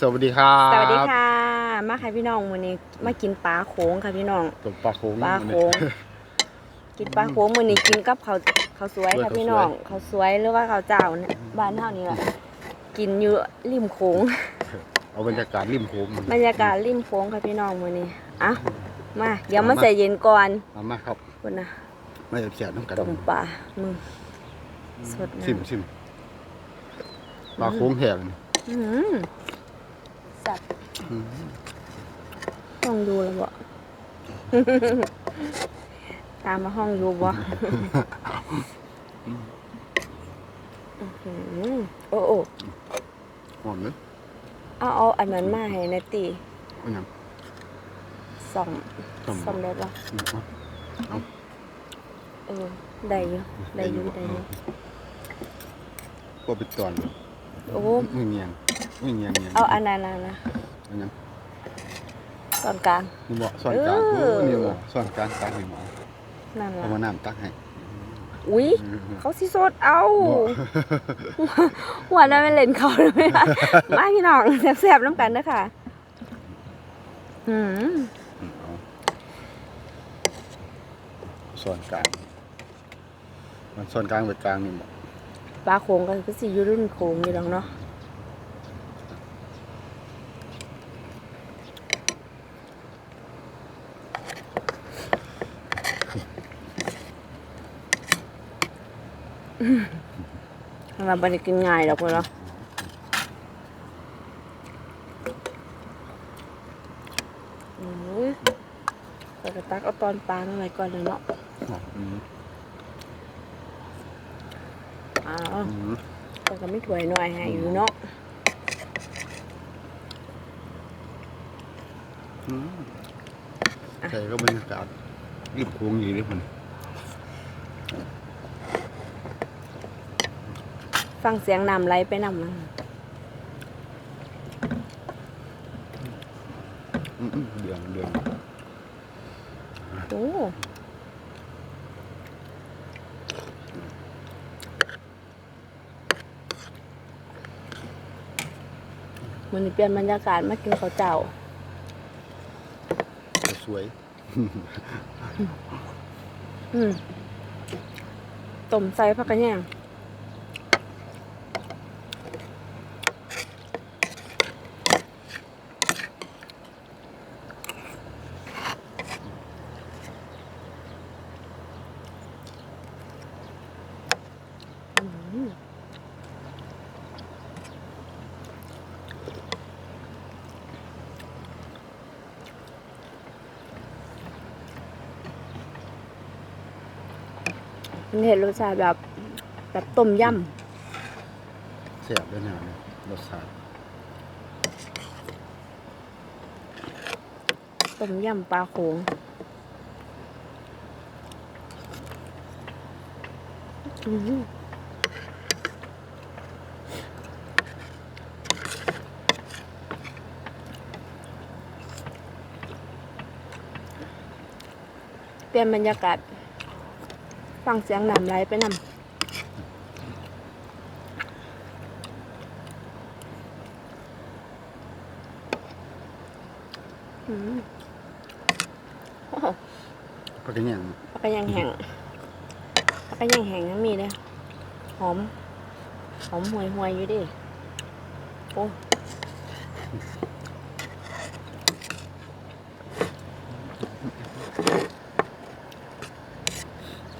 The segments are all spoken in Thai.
สวัสดีครับสวัสดีค่ะ มาค่ะพี่น้องวันนี้มากินปลาโขงค่ะพี่น้องตบปลาโค้งปลาโขงกินปลาโขงมื้อนี้กินกับข้าวข้าวสวยค่ะพี่น้องข้าวสวยหรือว่าข้าวเจ้าเนี่ยบ้านเฮานี่แหละกินอยู่ริมโขงเอาบรรยากาศริมโค้งบรรยากาศริมโขงค่ะพี่น้องมื้อนี้อะมาเดี๋ยวมาใส่เย็นก่อนมามาครับคุณนะมาเสียบน้ำกันต้มปลามึงสดน้ำชิมชิมปลาโค้งแห้ง อื้อหือสัตว์อืมต้องดูแล้วบ่ ตามมาห้องดูบ่อื้อหือโอ้โอ้หอมเลยเอาเอาอันนั้นมาให้นาตีเอาหยังส่องส่องส่องได้ปะอืมเอาเออได้อยู่ได้อยู่ได้อยู่ก็เป็นตอนเลยโอ้มึงเงียง มึงเงียงเงียงเอาอันนั้นนะนะเอาหยังตอนกลางนี่เหมาะซ่อนกลางเออโอ้นี่เหมาะซ่อนกลางตักให้หมอนั่นเอาล่ะมาน้ำตักให้อุ้ยอืมเขาสิสดเอาบ่หัวนั้นไม่เล่นเขาเลยอะมาพี่น้องแซ่บๆน้ำกันเด้อค่ะอืมอืมเอาซ่อนกลาง มันซ่อนกลางไปกลางนี่เหมาะปลาโขงก็คือสิอยู่รุ่นโขงอยู่ดอกเนาะ เราไม่ได้กินง่ายดอกเนาะอืมเราจะตักเอาตอนปลามาไว้ก่อนเลยเนาะอืมอ้าวอืมแต่ก็ไม่ถวยหน่อยให้อยู่เนาะอืมใช่ก็บรรยากาศริมโค้งอยู่ด้วยมัน ฟังเสียงน้ำไหลไปน้ำมันอืมอืมเดืองเดืองโอ้มันนี้เปลี่ยนบรรยากาศมากินข้าวเจ้า สวย อืมต้มใส่ผักกระแยงอืม มันเห็นรสชาติแบบ แบบต้มยแสบด้วยนะเนี่ยรสชาติำต้มยำปลาโขงอืมเปลี่ยนบรรยากาศ ฟังเสียงน้ำไหลไปนำอืมโอ้โหพักกันยังปลากระยังแห้งปลากระยังแห้งยังมีเลยหอม หอมห่วยห่วยๆอยู่ดิโอ้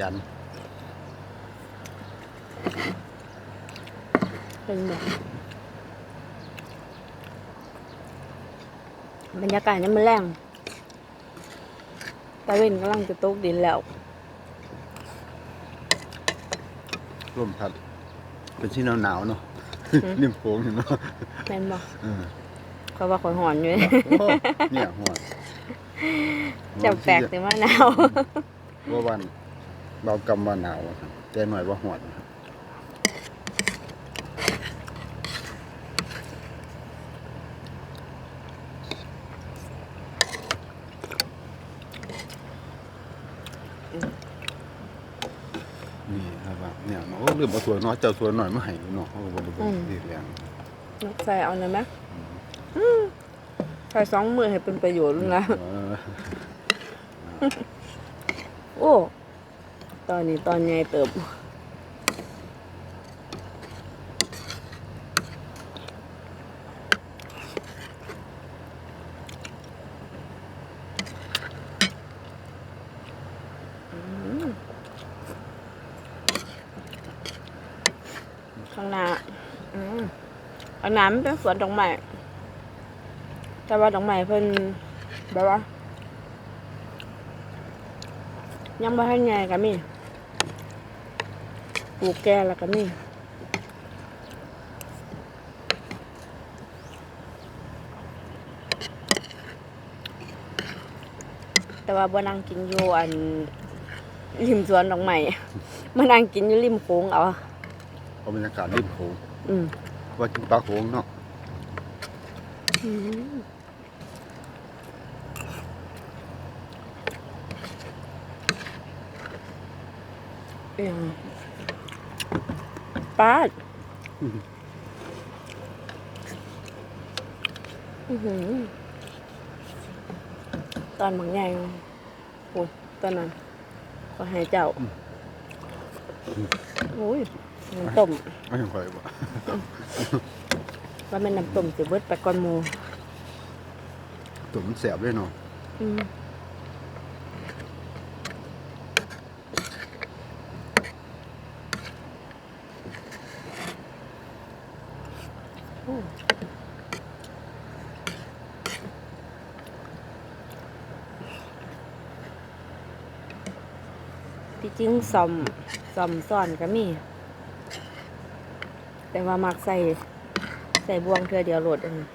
จัน เป็นแบบบรรยากาศนี่มันแรงตะเวนกำลังจะตกดินแล้วร่มพัด เป็นที่หนาวๆเนาะอืมริมโค้งเห็นเนาะแม่นบอกเออเขาว่าข่อยหอนอยู่โอ้เนี่ยหัวจะแปลกแต่ว่าหนาวว่าวันเบากำว่าหนาวอะครับแต่หน่อยว่าหวดนะครับนี่ครับว่าเนี่ยเนาะโอ้ ลืมเอาถั่วน้อยเจ้าถั่วหน่อยมาให้เนาะเขาก็บ่ได้อืม ดีแรงนกใส่เอาเลยไหมใส่สองมือให้เป็นประโยชน์นะเออโอ้ ตอนนี้ตอนใหญ่เติบ อืม ข้างหน้าอืมข้างหน้ามันเป็นสวนดอกไม้แต่ว่าดอกไม้เพิ่นแบบว่า ยังบ่ทันใหญ่ก็มีปลูกแก่แล้วก็มีแต่ว่าบ่นั่งกินอยู่อันริมสวนดอกไม้มานั่งกินอยู่ริมโค้งเอา เอาบรรยากาศริมโขงอืมว่ากินปลาโขงเนาะเอียงปาดอื้อหือตอนบางใหญ่โอ้ยตอนนั้น ก็ให้เจ้าโอ้ย น้ำต้มไม่ยังค่อยบ่ว่าแม่นน้ำต้มสิเบิดไปก่อนหมูตัวมันแสบเลยเนาะอืมโอ้ที่จริงซอมซอมซ่อนก็มี แต่ว่ามักใส่ใส่บวงเทือเดียวโหลดอันนี้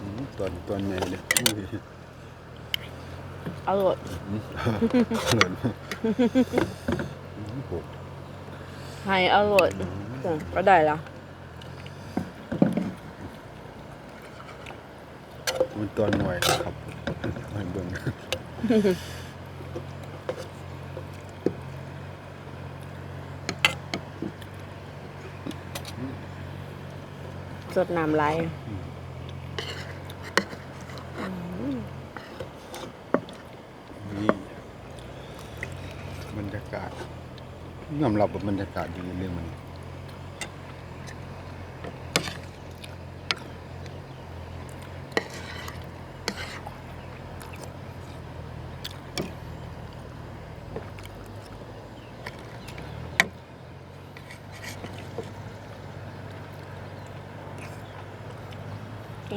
อืมตอนตอนใหญ่เลยอุ้ยเอาโหลดอืมเลินอืมโหให้เอาโหลดจ้ะก็ได้ละมันตอนหน่วยครับให้เบิ่ง ดน้ำไหลายนี่บรรยากาศยอมรับบรรยากาศดีเรื่องมัน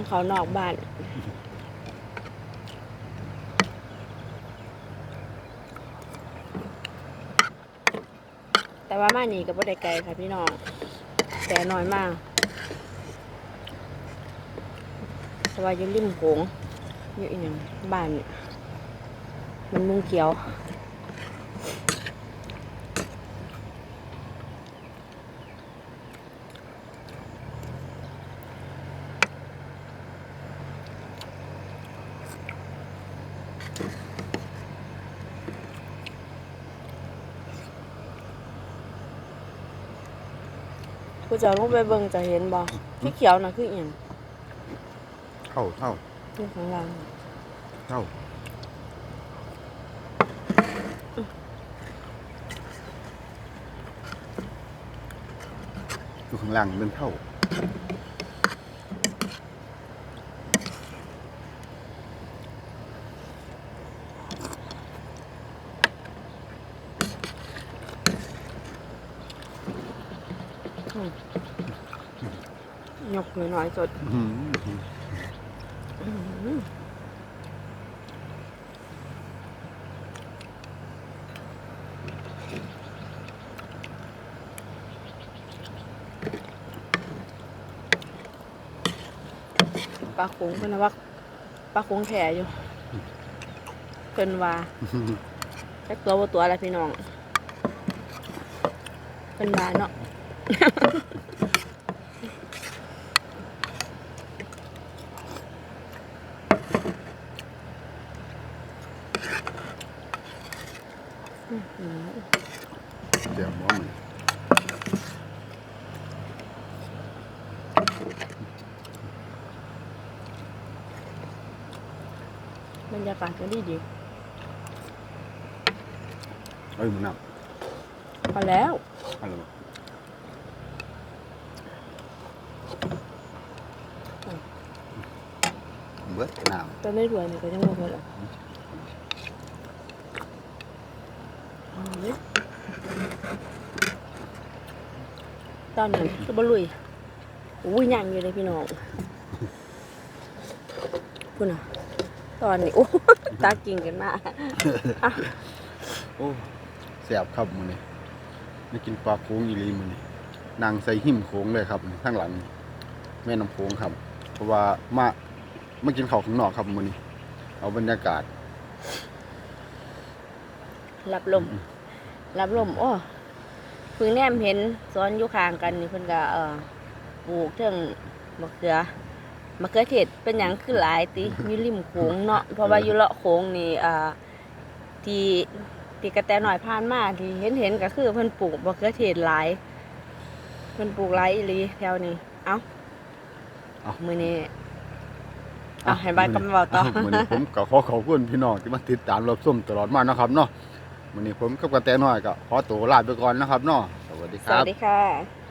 เขานอกบ้าน แต่ว่ามานี่ก็บ่ได้ไกลค่ะพี่น้อง แต่น้อยมากแต่ว่าอยู่ริมโขงอยู่อีกอย่างบ้านนี่มันมุงเขียว กูจะลงไปเบิ่งจะเห็นบ่ที่เขียวน่ะคืออีหยังเท่าเท่าที่ข้างล่างเท่าอยู่ข้างล่างเป็นเท่า ยกน้อยๆสดปลาคงเพิ่นว่าปลาคงแท้อยู่เพิ่นว่าจักตัวบ่ตัวอะไรพี่น้องเพิ่นว่าเนาะ เดี๋ยวว่ามัน รยากาศก็ดีดีเอ้ยมันน้พอแล้วำอะไรวะเบิดน้ตอนได้รวยเนี่ยก็ยังบ่หมดหรอกอืมตอนนั้นก็บลุยอุ้ยยังอยู่เลยพี่น้องพูดน่ะ ตอนนี้โอ้ตากิ่งกันมากำโอ้แสบครับมันนี่ไม่กินปลาโค้งอีหลีมันนี่นางใส่หิมโค้งเลยครับข้างหลัง แม่น้ำโค้งครับ เพราะว่ามามากินข้าวข้างนอกครับมันนี่เอาบรรยากาศรับลมรับลมโอ้เพิ่งแนมเห็นซ้อนอยู่ข้างกันนี่เพิ่นก็เอ่อปลูกเทิงมะเขือ มะเขือเทศเป็นหยังคือหลายติอยู่ริมโขงเนาะเพราะว่าอยู่เลาะโขงนี่เอ่อที่ที่กระแตหน่อยผ่านมาที่เห็นเห็นๆก็คือเพิ่นปลูกมะเขือเทศหลายเพิ่นปลูกหลายอีหลีแถวนี้เอ้าเอ้า มื้อนี้เอ้าให้บ้านกำเว้าต่อ วันนี้ผมก็ขอขอบคุณพี่น้องที่มาติดตามรับชมตลอดมานะครับเนาะวันนี้ผมกับกระแตน้อยก็ขอตัวลาไปก่อนนะครับเนาะสวัสดีคสรัวับ สดีค่ะ